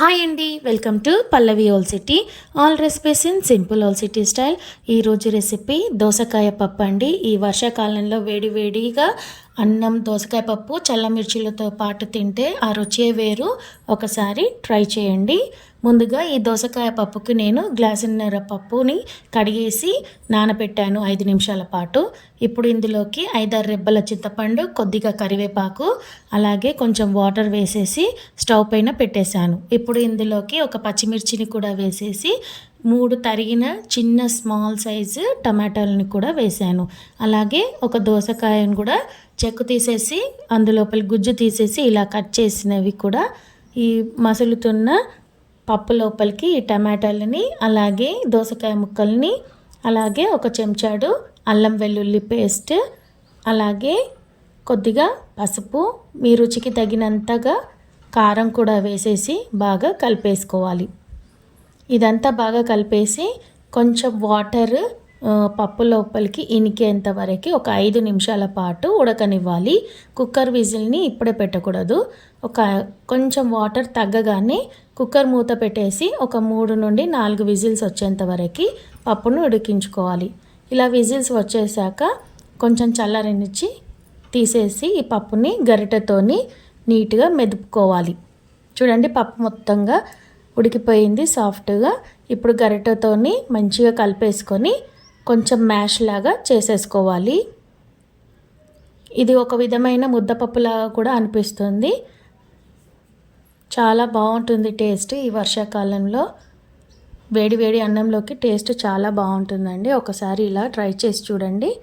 Hi అండి welcome to Pallavi all city. All recipes in simple all city style. ఈరోజు recipe దోసకాయ పప్పు అండి. ఈ వర్షాకాలంలో వేడి వేడిగా అన్నం దోసకాయ పప్పు చల్లమిర్చిలతో పాటు తింటే ఆ రుచే వేరు. ఒకసారి ట్రై చేయండి. ముందుగా ఈ దోసకాయ పప్పుకి నేను గ్లాసున్నర పప్పుని కడిగేసి నానబెట్టాను ఐదు నిమిషాల పాటు. ఇప్పుడు ఇందులోకి ఐదారు రెబ్బల చింతపండు కొద్దిగా కరివేపాకు అలాగే కొంచెం వాటర్ వేసేసి స్టవ్ పైన పెట్టేశాను. ఇప్పుడు ఇందులోకి ఒక పచ్చిమిర్చిని కూడా వేసేసి మూడు తరిగిన చిన్న స్మాల్ సైజు టమాటాలని కూడా వేసాను అలాగే ఒక దోసకాయను కూడా చెక్కు తీసేసి అందులోపల గుజ్జు తీసేసి ఇలా కట్ చేసినవి కూడా ఈ మసులుతున్న పప్పు లోపలికి ఈ టమాటాలని అలాగే దోసకాయ ముక్కల్ని అలాగే ఒక చెంచాడు అల్లం వెల్లుల్లి పేస్ట్ అలాగే కొద్దిగా పసుపు మీ రుచికి తగినంతగా కారం కూడా వేసేసి బాగా కలిపేసుకోవాలి. ఇదంతా బాగా కలిపేసి కొంచెం వాటర్ పప్పు లోపలికి ఇనికేంత వరకు ఒక ఐదు నిమిషాల పాటు ఉడకనివ్వాలి. కుక్కర్ విజిల్ని ఇప్పుడే పెట్టకూడదు. ఒక కొంచెం వాటర్ తగ్గగానే కుక్కర్ మూత పెట్టేసి ఒక మూడు నుండి నాలుగు విజిల్స్ వచ్చేంత వరకు పప్పును ఉడికించుకోవాలి. ఇలా విజిల్స్ వచ్చేసాక కొంచెం చల్లరనిచ్చి తీసేసి ఈ పప్పుని గరిటెతోని నీట్గా మెదుపుకోవాలి. చూడండి పప్పు మొత్తంగా ఉడికిపోయింది సాఫ్ట్గా. ఇప్పుడు గరిటెతోని మంచిగా కలిపేసుకొని కొంచెం మ్యాష్ లాగా చేసేసుకోవాలి. ఇది ఒక విధమైన ముద్దపప్పులాగా కూడా అనిపిస్తుంది. చాలా బాగుంటుంది టేస్ట్ ఈ వర్షాకాలంలో. వేడి వేడి అన్నంలోకి టేస్ట్ చాలా బాగుంటుందండి. ఒకసారి ఇలా ట్రై చేసి చూడండి.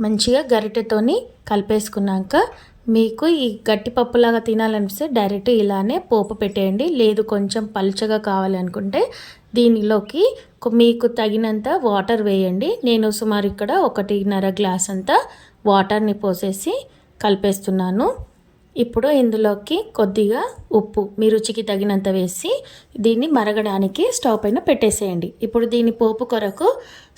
మంచిగా గరిటెతోని కలిపేసుకున్నాక మీకు ఈ గట్టి పప్పులాగా తినాలనిపిస్తే డైరెక్ట్ ఇలానే పోపు పెట్టేయండి. లేదు కొంచెం పలుచగా కావాలనుకుంటే దీనిలోకి మీకు తగినంత వాటర్ వేయండి. నేను సుమారు ఇక్కడ ఒకటిన్నర గ్లాస్ అంతా వాటర్ని పోసేసి కలిపేస్తున్నాను. ఇప్పుడు ఇందులోకి కొద్దిగా ఉప్పు మీ రుచికి తగినంత వేసి దీన్ని మరగడానికి స్టవ్ పైన పెట్టేసేయండి. ఇప్పుడు దీని పోపు కొరకు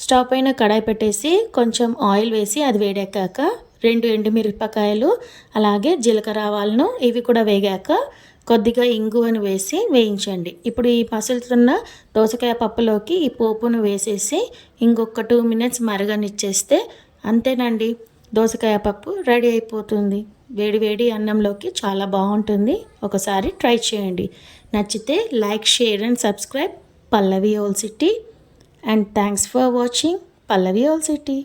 స్టవ్ పైన కడాయి పెట్టేసి కొంచెం ఆయిల్ వేసి అది వేడెక్కాక రెండు ఎండుమిరపకాయలు అలాగే జీలకర్ర ఆవాలను ఇవి కూడా వేగాక కొద్దిగా ఇంగువను వేసి వేయించండి. ఇప్పుడు ఈ పసులుతున్న దోసకాయ పప్పులోకి ఈ పోపును వేసేసి ఇంకొక టూ మినిట్స్ మరగనిచ్చేస్తే అంతేనండి. దోసకాయ పప్పు రెడీ అయిపోతుంది. వేడి వేడి అన్నంలోకి చాలా బాగుంటుంది. ఒకసారి ట్రై చేయండి. నచ్చితే like share and subscribe. Pallavi all city. And thanks for watching. Pallavi all city.